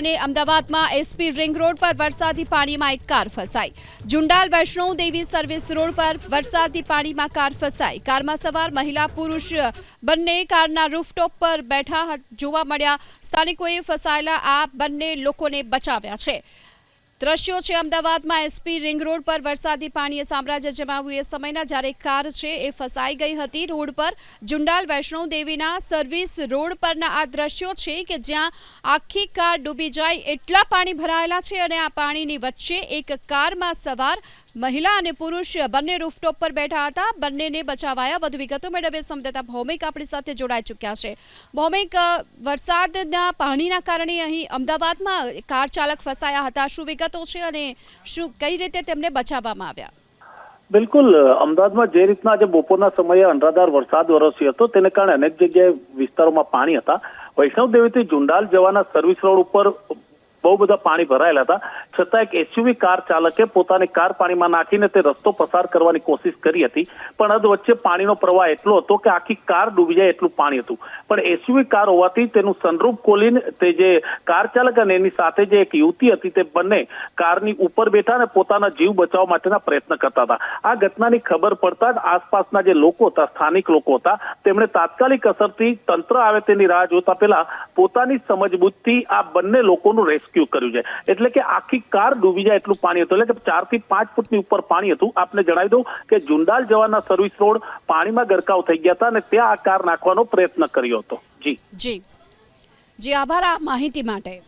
અને અમદાવાદમાં SP ring road પર વરસાદી પાણીમાં એક કાર ફસાઈ. જુંડાલ વૈષ્ણવ દેવી સર્વિસ રોડ પર વરસાદી પાણીમાં કાર ફસાઈ. કારમાં સવાર મહિલા પુરુષ બંને કારના રૂફટોપ પર બેઠા જોવા મળ્યા. સ્થાનિકોએ ફસાયેલા આ બંને લોકોને બચાવ્યા છે. દ્રશ્યો છે અમદાવાદમાં એસપી રિંગ રોડ પર વરસાદી પાણીએ સામ્રાજ્ય જમાવ્યું. એ સમયના જ્યારે કાર છે એ ફસાઈ ગઈ હતી, રોડ પર જુંડાલ વૈષ્ણવ દેવીના સર્વિસ રોડ પરના આ દ્રશ્યો છે કે જ્યાં આખી કાર ડૂબી જાય એટલા પાણી ભરાયેલા છે અને આ પાણીની વચ્ચે એક કારમાં સવાર મહિલા અને પુરુષ બંને રૂફટોપ પર બેઠા હતા. બંનેને બચાવાયા વધુ વિગતો મેળવે સંવાદદાતા ભૌમિક આપણી સાથે જોડાઈ ચૂક્યા છે. ભૌમિક વરસાદના પાણીના કારણે અહીં અમદાવાદમાં કાર ચાલક ફસાયા હતા. શું વિગતો છે અને શું કઈ રીતે તેમને બચાવવામાં આવ્યા? બિલકુલ, અમદાવાદમાં જે રીતના આજે બપોરના સમયે અનરાધાર વરસાદ વરસ્યો હતો, તેને કારણે અનેક જગ્યાએ વિસ્તારોમાં પાણી હતા. વૈષ્ણવ દેવીથી જુંડાલ જવાના સર્વિસ રોડ ઉપર બહુ બધા પાણી ભરાયેલા હતા. છતાં એક એસયુવી કાર ચાલકે પોતાની કાર પાણીમાં નાખીને તે રસ્તો પસાર કરવાની કોશિશ કરી હતી, પણ અધ વચ્ચે પાણીનો પ્રવાહ એટલો હતો કે આખી કાર ડૂબી જાય એટલું પાણી હતું. પણ એસયુવી કાર હોવાથી તેનું સનરૂપ ખોલીને તે જે કાર ચાલક અને એની સાથે જે એક યુવતી હતી તે બંને કારની ઉપર બેઠા અને પોતાના જીવ બચાવવા માટેના પ્રયત્ન કરતા હતા. આ ઘટનાની ખબર પડતા જ આસપાસના જે લોકો હતા, સ્થાનિક લોકો હતા, તેમણે તાત્કાલિક અસરથી તંત્ર આવે તેની રાહ જોતા પહેલા પોતાની સમજબૂજથી આ બંને લોકોનું રેસ્ક્યુ કર્યું છે. એટલે કે આખી કાર ડૂબી જાય એટલું પાણી હતું. એટલે કે ચારથી પાંચ ફૂટની ઉપર પાણી હતું. આપને જણાવી દઉં કે જુંડાલ જવાના સર્વિસ રોડ પાણીમાં ગરકાવ થઈ ગયા હતા અને ત્યાં આ કાર નાખવાનો પ્રયત્ન કર્યો હતો. જી. જી. જી, આભાર આ માહિતી માટે.